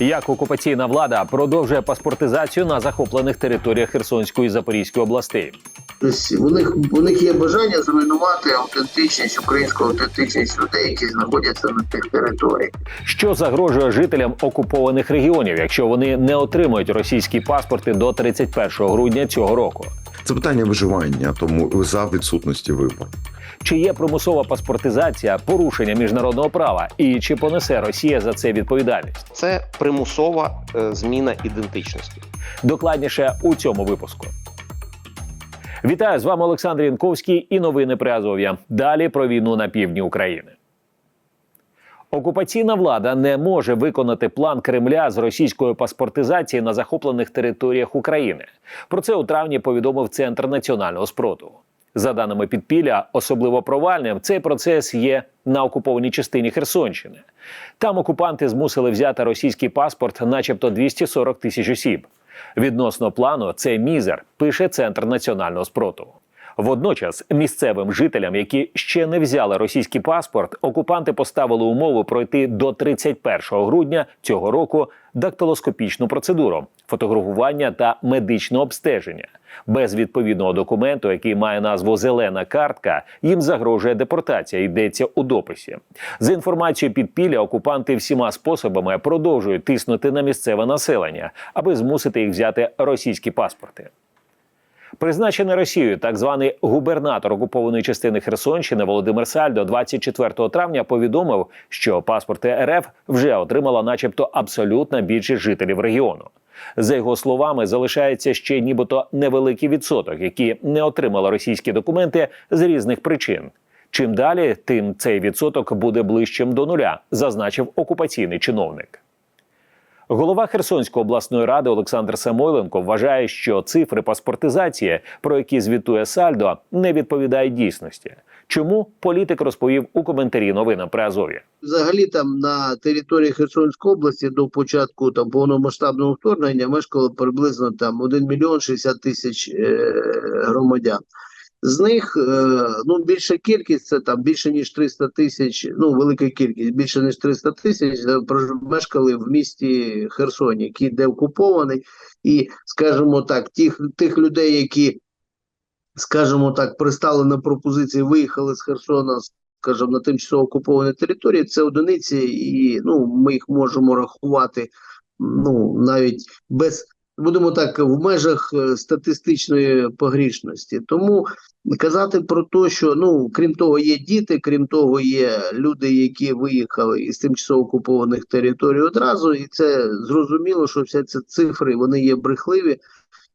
Як окупаційна влада продовжує паспортизацію на захоплених територіях Херсонської і Запорізької областей? Тобто у них у них є бажання зруйнувати автентичність українську автентичність людей, які знаходяться на тих територіях. Що загрожує жителям окупованих регіонів, якщо вони не отримують російські паспорти до 31 грудня цього року? Це питання виживання, тому за відсутності вибору. Чи є примусова паспортизація порушення міжнародного права, і чи понесе Росія за це відповідальність? Це примусова е, зміна ідентичності. Докладніше у цьому випуску. Вітаю з вами Олександр Янковський і новини при Азов'я. Далі про війну на півдні України. Окупаційна влада не може виконати план Кремля з російської паспортизації на захоплених територіях України. Про це у травні повідомив Центр національного спротиву. За даними підпілля, особливо провальним цей процес є на окупованій частині Херсонщини. Там окупанти змусили взяти російський паспорт, начебто 240 тисяч осіб. Відносно плану, це мізер, пише Центр національного спротиву. Водночас місцевим жителям, які ще не взяли російський паспорт, окупанти поставили умову пройти до 31 грудня цього року дактилоскопічну процедуру фотографування та медичне обстеження. Без відповідного документу, який має назву Зелена картка, їм загрожує депортація. Йдеться у дописі. За інформацією підпілля, окупанти всіма способами продовжують тиснути на місцеве населення, аби змусити їх взяти російські паспорти. Призначений Росією так званий губернатор окупованої частини Херсонщини Володимир Сальдо 24 травня повідомив, що паспорти РФ вже отримала, начебто, абсолютна більшість жителів регіону. За його словами, залишається ще нібито невеликий відсоток, які не отримали російські документи з різних причин. Чим далі, тим цей відсоток буде ближчим до нуля, зазначив окупаційний чиновник. Голова Херсонської обласної ради Олександр Самойленко вважає, що цифри паспортизації, про які звітує Сальдо, не відповідають дійсності. Чому політик розповів у коментарі новинам при Азові? Взагалі там на території Херсонської області до початку там повномасштабного вторгнення мешкало приблизно там 1 мільйон 60 тисяч е, громадян. З них е, ну більша кількість це там більше ніж 300 тисяч. Ну велика кількість більше ніж 300 тисяч е, мешкали в місті Херсоні, який де окупований, і скажімо так, тих тих людей, які скажімо так, пристали на пропозиції, виїхали з Херсона, скажімо, на тимчасово окупованій території, це одиниці, і ну ми їх можемо рахувати ну навіть без. Будемо так в межах е, статистичної погрішності. Тому казати про те, що ну крім того, є діти, крім того, є люди, які виїхали із тимчасово окупованих територій одразу, і це зрозуміло, що всі ці цифри вони є брехливі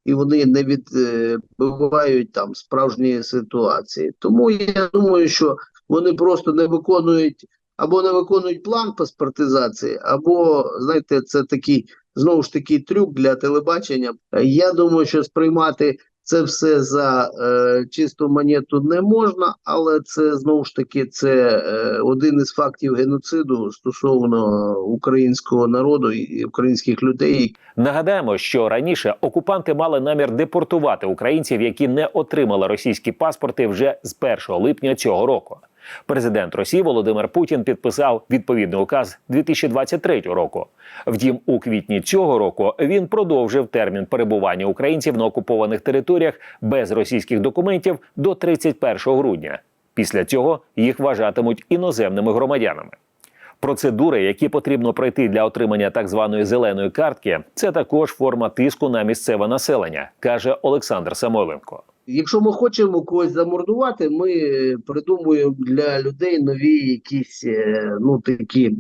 і вони не відбувають там справжньої ситуації. Тому я думаю, що вони просто не виконують або не виконують план паспортизації, або знаєте, це такий знову ж таки трюк для телебачення. Я думаю, що сприймати це все за е, чисту монету не можна, але це знову ж таки це е, один із фактів геноциду стосовно українського народу і українських людей, Нагадаємо, що раніше окупанти мали намір депортувати українців, які не отримали російські паспорти вже з 1 липня цього року. Президент Росії Володимир Путін підписав відповідний указ 2023 року. Втім, у квітні цього року він продовжив термін перебування українців на окупованих територіях без російських документів до 31 грудня. Після цього їх вважатимуть іноземними громадянами. Процедури, які потрібно пройти для отримання так званої зеленої картки, це також форма тиску на місцеве населення, каже Олександр Самойленко. Якщо ми хочемо когось замордувати, ми придумуємо для людей нові якісь е, ну такі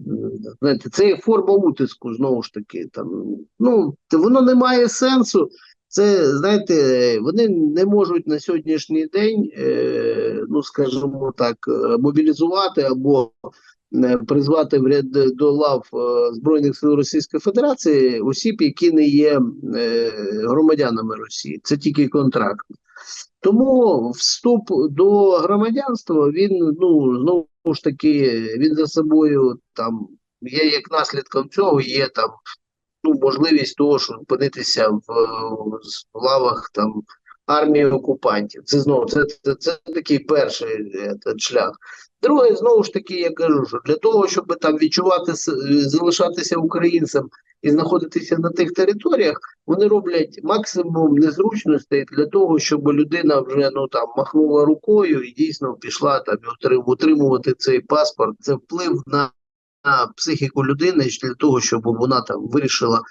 знаєте, це є форма утиску знову ж таки. Там ну воно не має сенсу. Це знаєте, вони не можуть на сьогоднішній день, е, ну скажімо так, е, мобілізувати або призвати в ряд до лав е, збройних сил Російської Федерації осіб, які не є е, громадянами Росії. Це тільки контракт. Тому вступ до громадянства він ну знову ж таки він за собою там є як наслідком цього, є там ну можливість того, щоб опинитися в, в лавах там армії окупантів. Це знову це, це, це такий перший е, шлях. Друге, знову ж таки, я кажу, що для того, щоб там відчувати залишатися українцем і знаходитися на тих територіях, вони роблять максимум незручностей для того, щоб людина вже ну там махнула рукою і дійсно пішла там і утримувати цей паспорт. Це вплив на, на психіку людини для того, щоб вона там вирішила,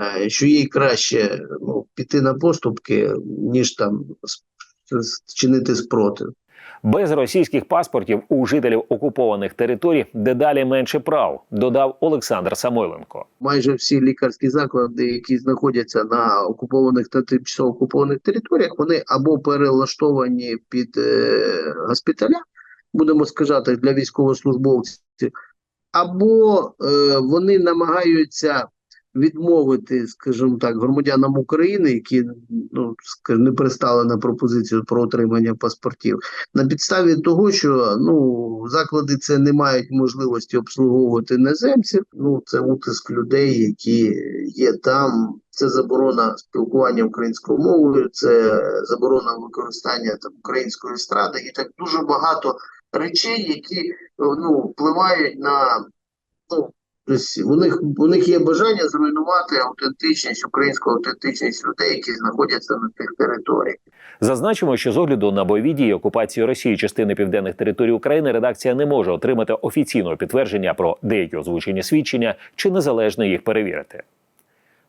е, що їй краще ну, піти на поступки, ніж там чинити спротив. Без російських паспортів у жителів окупованих територій дедалі менше прав, додав Олександр Самойленко. майже всі лікарські заклади, які знаходяться на окупованих та тимчасово окупованих територіях, вони або перелаштовані під е, госпіталя, будемо сказати, для військовослужбовців, або е, вони намагаються відмовити, скажімо так, громадянам України, які ну не пристали на пропозицію про отримання паспортів, на підставі того, що ну заклади це не мають можливості обслуговувати іноземців. Ну це утиск людей, які є там. Це заборона спілкування українською мовою, це заборона використання там української естради, і так дуже багато речей, які ну впливають на ну. Тобто у них у них є бажання зруйнувати аутентичність, українську аутентичність людей, які знаходяться на тих територіях. Зазначимо, що з огляду на бойові дії окупації Росії частини південних територій України редакція не може отримати офіційного підтвердження про деякі озвучені свідчення чи незалежно їх перевірити.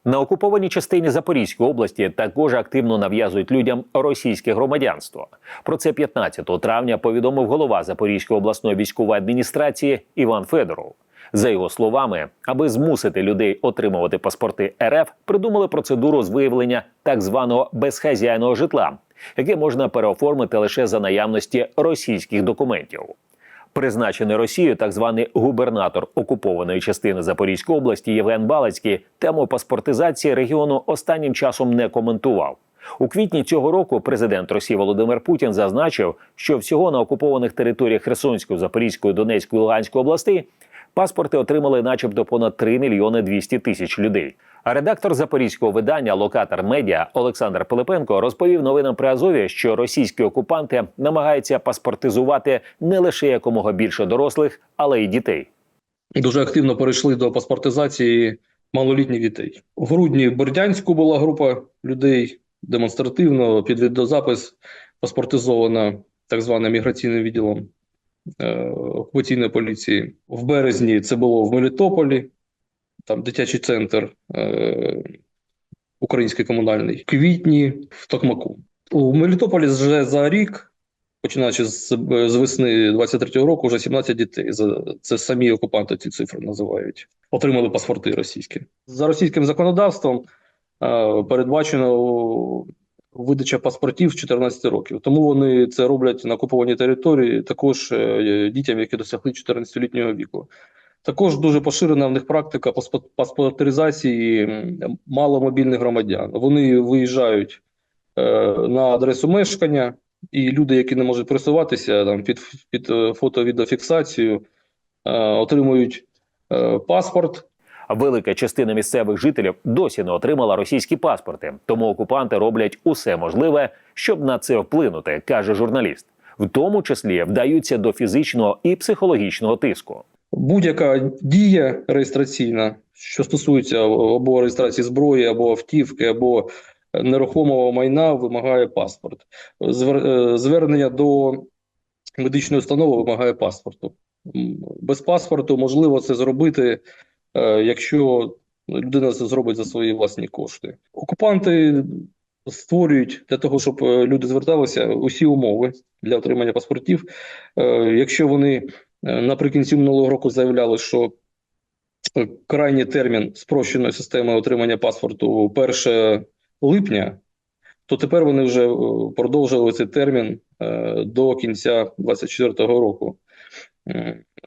На окупованій частині Запорізької області також активно нав'язують людям російське громадянство. Про це 15 травня повідомив голова Запорізької обласної військової адміністрації Іван Федоров. За його словами, аби змусити людей отримувати паспорти РФ, придумали процедуру з виявлення так званого безхазяйного житла, яке можна переоформити лише за наявності російських документів. Призначений Росією так званий губернатор окупованої частини Запорізької області Євген Балацький тему паспортизації регіону останнім часом не коментував. У квітні цього року президент Росії Володимир Путін зазначив, що всього на окупованих територіях Херсонської, Запорізької, Донецької, Луганської областей паспорти отримали, начебто, понад 3 мільйони 200 тисяч людей. А редактор запорізького видання Локатор Медіа Олександр Пилипенко розповів новинам при Азові, що російські окупанти намагаються паспортизувати не лише якомога більше дорослих, але й дітей. дуже активно перейшли до паспортизації малолітніх дітей. У грудні в Бердянську була група людей демонстративно під відеозапис паспортизована так званим міграційним відділом окупаційної поліції. В березні це було в Мелітополі, там дитячий центр е, український комунальний. В квітні в Токмаку. У Мелітополі вже за рік починаючи з, з весни 23-го року, вже 17 дітей. Це самі окупанти ці цифри називають. Отримали паспорти російські. За російським законодавством е, передбачено видача паспортів з 14 років. Тому вони це роблять на окупованій території також е, дітям, які досягли 14-літнього віку. Також дуже поширена в них практика паспортизації маломобільних громадян. Вони виїжджають е, на адресу мешкання, і люди, які не можуть пересуватися там під, під е, фото-відеофіксацію, отримують паспорт. Велика частина місцевих жителів досі не отримала російські паспорти, тому окупанти роблять усе можливе, щоб на це вплинути, каже журналіст. В тому числі вдаються до фізичного і психологічного тиску. Будь-яка дія реєстраційна, що стосується або реєстрації зброї, або автівки, або нерухомого майна, вимагає паспорт. Е, Звернення до медичної установи вимагає паспорту. Без паспорту можливо це зробити, якщо людина це зробить за свої власні кошти. Окупанти створюють для того, щоб е, люди зверталися усі умови для отримання паспортів. Е, Якщо вони Е, Наприкінці минулого року заявляли, що е, крайній термін спрощеної системи отримання паспорту 1 липня, то тепер вони вже е, продовжили цей термін е, до кінця 2024 року.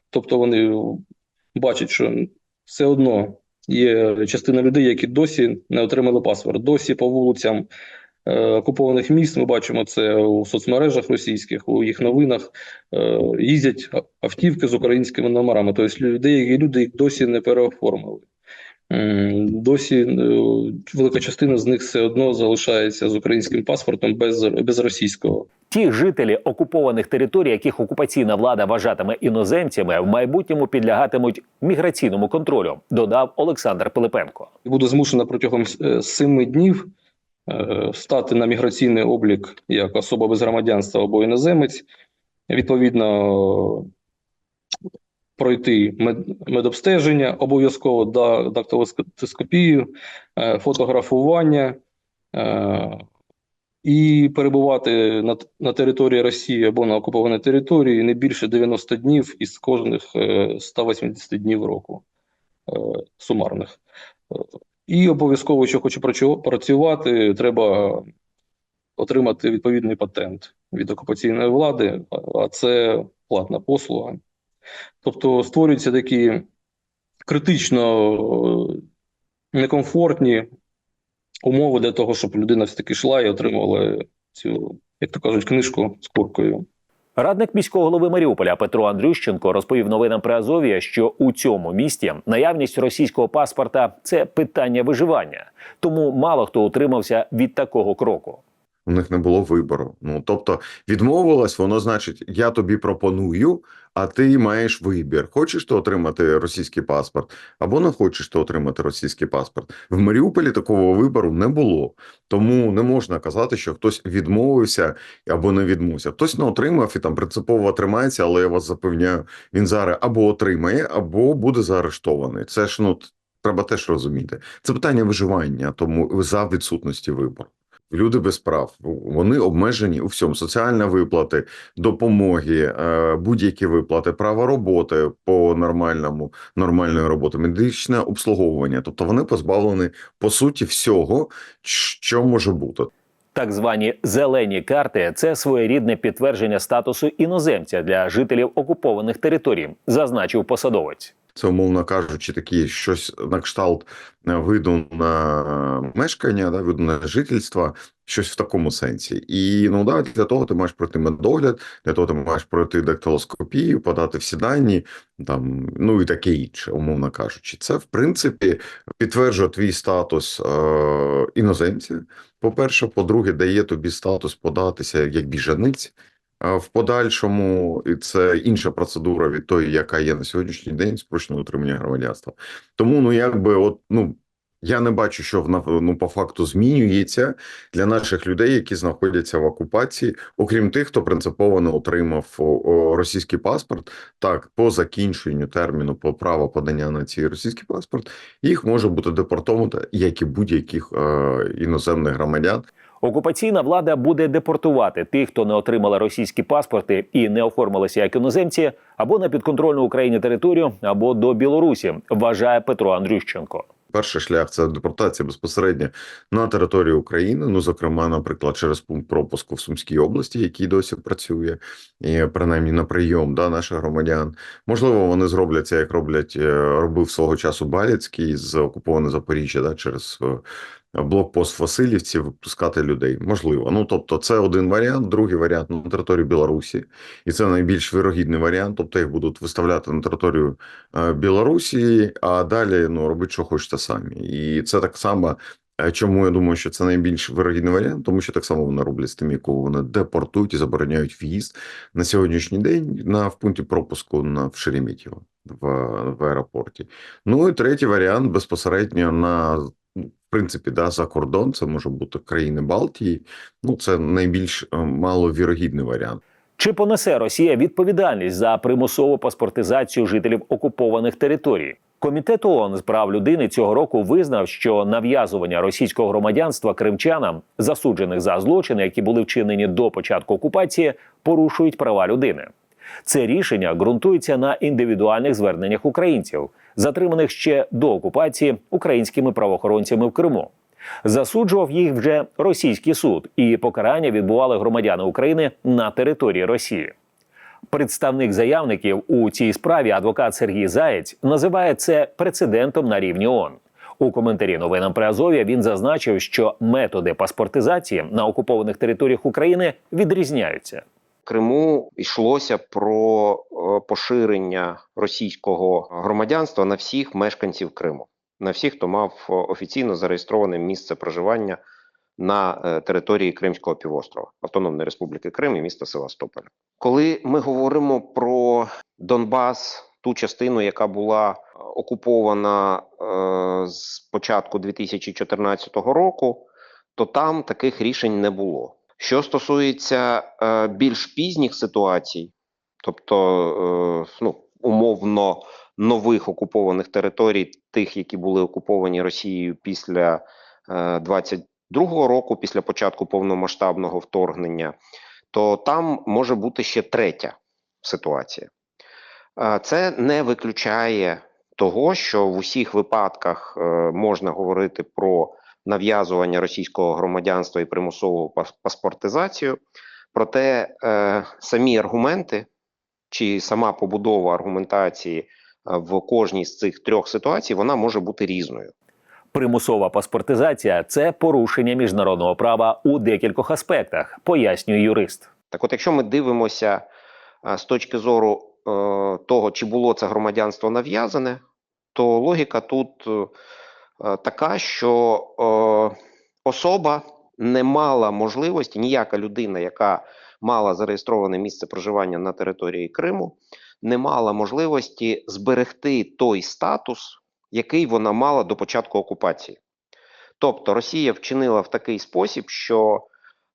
Тобто вони бачать, що все одно є частина людей, які досі не отримали паспорт. Досі по вулицям е, окупованих міст ми бачимо це у соцмережах російських, у їх новинах е, їздять автівки з українськими номерами. Тобто людей, люди їх досі не переоформили. Досі е, велика частина з них все одно залишається з українським паспортом без, без російського. Ті жителі окупованих територій, яких окупаційна влада вважатиме іноземцями, в майбутньому підлягатимуть міграційному контролю, додав Олександр Пилипенко. і буде змушена протягом е, семи днів е, стати на міграційний облік як особа без громадянства або іноземець, відповідно пройти мед- медобстеження, обов'язково да- дактилоскопію, е, фотографування і перебувати на, на території Росії або на окупованій території не більше 90 днів із кожних е, 180 днів року е, сумарних. Е, І обов'язково, що хоче працювати, треба отримати відповідний патент від окупаційної влади, а- це платна послуга. Тобто створюються такі критично е, некомфортні умови для того, щоб людина все-таки йшла і отримувала цю, як то кажуть, книжку з куркою. Радник міського голови Маріуполя Петро Андрющенко розповів новинам при Азові, що у цьому місті наявність російського паспорта це питання виживання, тому мало хто утримався від такого кроку. У них не було вибору. Ну тобто відмовилась, воно значить, я тобі пропоную, а ти маєш вибір. Хочеш ти отримати російський паспорт, або не хочеш ти отримати російський паспорт. В Маріуполі такого вибору не було. Тому не можна казати, що хтось відмовився або не відмовився. Хтось не отримав і там принципово тримається, але я вас запевняю, він зараз або отримає, або буде заарештований. Це ж ну треба теж розуміти. Це питання виживання, тому за відсутності вибору. Люди без прав вони обмежені у всьому: соціальні виплати, допомоги, е, будь-які виплати, право роботи по нормальному, нормальної роботи, медичне обслуговування. Тобто вони позбавлені по суті всього, що може бути. Так звані зелені карти це своєрідне підтвердження статусу іноземця для жителів окупованих територій, зазначив посадовець. Це, умовно кажучи, такі щось на кшталт е, виду на мешкання, да, виду на жительство, щось в такому сенсі. І ну да, для того ти маєш пройти медогляд, для того ти маєш пройти дактилоскопію, подати всі дані, там, ну і таке інше, умовно кажучи. Це, в принципі, підтверджує твій статус е, іноземця. По-перше, по-друге, дає тобі статус податися як біженець. В подальшому і це інша процедура від тої, яка є на сьогоднішній день спрощеного отримання громадянства. Тому ну якби от ну я не бачу, що в ну, по факту змінюється для наших людей, які знаходяться в окупації, окрім тих, хто принципово не отримав російський паспорт. Так, по закінченню терміну по право подання на цей російський паспорт, їх може бути депортовано, як і будь-яких е, іноземних громадян. Окупаційна влада буде депортувати тих, хто не отримали російські паспорти і не оформилися як іноземці, або на підконтрольну Україні територію, або до Білорусі, вважає Петро Андрющенко. Перший шлях це депортація безпосередньо на територію України. Ну, зокрема, наприклад, через пункт пропуску в Сумській області, який досі працює, і принаймні на прийом да, наших громадян. Можливо, вони зроблять це, як роблять е, робив свого часу Баляцький з окуповане Запоріжжя, да, через е, блокпост Васильівці випускати людей. Можливо. Ну тобто, це один варіант. Другий варіант на території Білорусі, і це найбільш вирогідний варіант. Тобто їх будуть виставляти на територію е, Білорусі, а далі ну робити, що хочете самі. І це так само. е, Чому я думаю, що це найбільш вирогідний варіант, тому що так само вони роблять з тим, якого вони депортують і забороняють в'їзд на сьогоднішній день на в пункті пропуску на в Шереметьєво в, в аеропорті. Ну і третій варіант безпосередньо на в принципі, да, за кордон, це може бути країни Балтії. Ну це найбільш е, маловірогідний варіант. Чи понесе Росія відповідальність за примусову паспортизацію жителів окупованих територій? Комітет ООН з прав людини цього року визнав, що нав'язування російського громадянства кримчанам, засуджених за злочини, які були вчинені до початку окупації, порушують права людини. Це рішення ґрунтується на індивідуальних зверненнях українців, затриманих ще до окупації українськими правоохоронцями в Криму. Засуджував їх вже російський суд, і покарання відбували громадяни України на території Росії. Представник заявників у цій справі, адвокат Сергій Заєць, називає це прецедентом на рівні ООН. У коментарі новинам при Азов'я він зазначив, що методи паспортизації на окупованих територіях України відрізняються. Криму йшлося про е, поширення російського громадянства на всіх мешканців Криму, на всіх, хто мав е, офіційно зареєстроване місце проживання на е, території Кримського півострова, Автономної Республіки Крим і міста Севастополя. Коли ми говоримо про Донбас, ту частину, яка була окупована е, з початку 2014 року, то там таких рішень не було. Що стосується е, більш пізніх ситуацій, тобто е, ну, умовно нових окупованих територій, тих, які були окуповані Росією після е, 22-го року, після початку повномасштабного вторгнення, то там може бути ще третя ситуація. Е, Це не виключає того, що в усіх випадках е, можна говорити про нав'язування російського громадянства і примусову паспортизацію. Проте е, самі аргументи чи сама побудова аргументації е, в кожній з цих трьох ситуацій вона може бути різною. Примусова паспортизація це порушення міжнародного права у декількох аспектах, пояснює юрист. Так, от, якщо ми дивимося е, з точки зору е, того, чи було це громадянство нав'язане, то логіка тут така, що е, особа не мала можливості, ніяка людина, яка мала зареєстроване місце проживання на території Криму, не мала можливості зберегти той статус, який вона мала до початку окупації. Тобто Росія вчинила в такий спосіб, що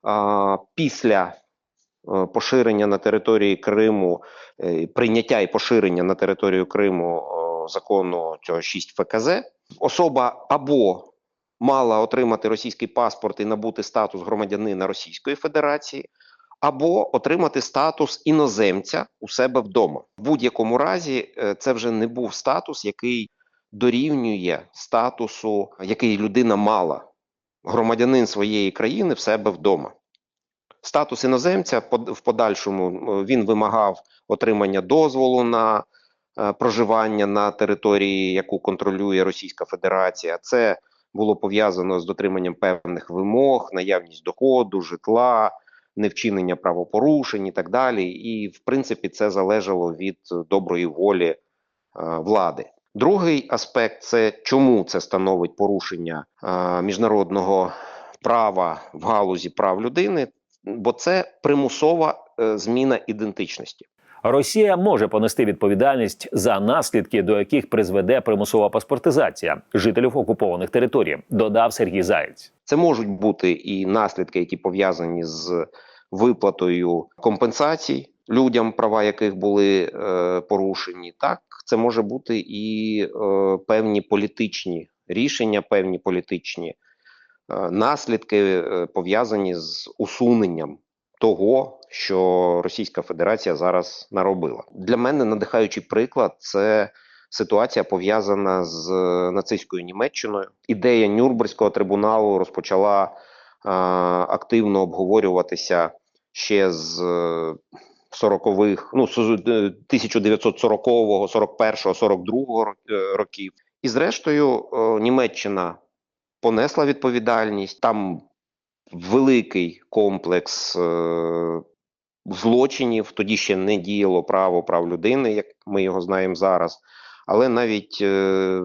а, після е, поширення на території Криму, е, прийняття і поширення на територію Криму о, закону цього 6 ФКЗ, особа або мала отримати російський паспорт і набути статус громадянина Російської Федерації, або отримати статус іноземця у себе вдома. В будь-якому разі, е, це вже не був статус, який дорівнює статусу, який людина мала громадянин своєї країни в себе вдома. Статус іноземця в подальшому він вимагав отримання дозволу на проживання на території, яку контролює Російська Федерація. Це було пов'язано з дотриманням певних вимог, наявність доходу, житла, невчинення правопорушень і так далі. І, в принципі, це залежало від е, доброї волі е, влади. Другий аспект це чому це становить порушення е, міжнародного права в галузі прав людини, бо це примусова е, зміна ідентичності. Росія може понести відповідальність за наслідки, до яких призведе примусова паспортизація жителів окупованих територій, додав Сергій Заєць. Це можуть бути і наслідки, які пов'язані з виплатою компенсацій людям, права яких були е, порушені. Так, це може бути і е, певні політичні рішення, певні політичні е, наслідки е, пов'язані з усуненням того, що Російська Федерація зараз наробила. Для мене надихаючий приклад це ситуація пов'язана з е, нацистською Німеччиною. Ідея Нюрнберзького трибуналу розпочала е, активно обговорюватися ще з е, 40-х, ну е, 1940-го, 41-го, 42-го е, років. І зрештою, е, Німеччина понесла відповідальність. Там великий комплекс злочинів. Тоді ще не діяло право прав людини, як ми його знаємо зараз. Але навіть е,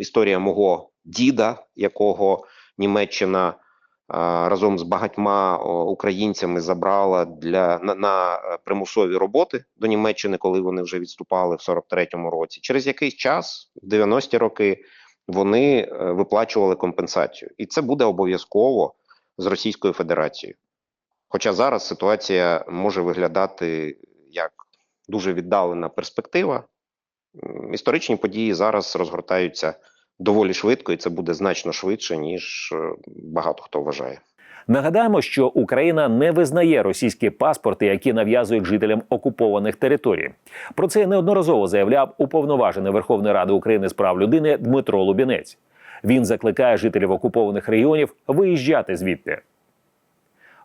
історія мого діда, якого Німеччина а, разом з багатьма українцями забрала для на, на е, примусові роботи до Німеччини, коли вони вже відступали в 43-му році. Через якийсь час, в 90-ті роки, вони е, виплачували компенсацію, і це буде обов'язково з Російською Федерацією. Хоча зараз ситуація може виглядати як дуже віддалена перспектива. Історичні події зараз розгортаються доволі швидко, і це буде значно швидше, ніж е, багато хто вважає. Нагадаємо, що Україна не визнає російські паспорти, які нав'язують жителям окупованих територій. Про це неодноразово заявляв уповноважений Верховної Ради України з прав людини Дмитро Лубінець. Він закликає жителів окупованих регіонів виїжджати звідти.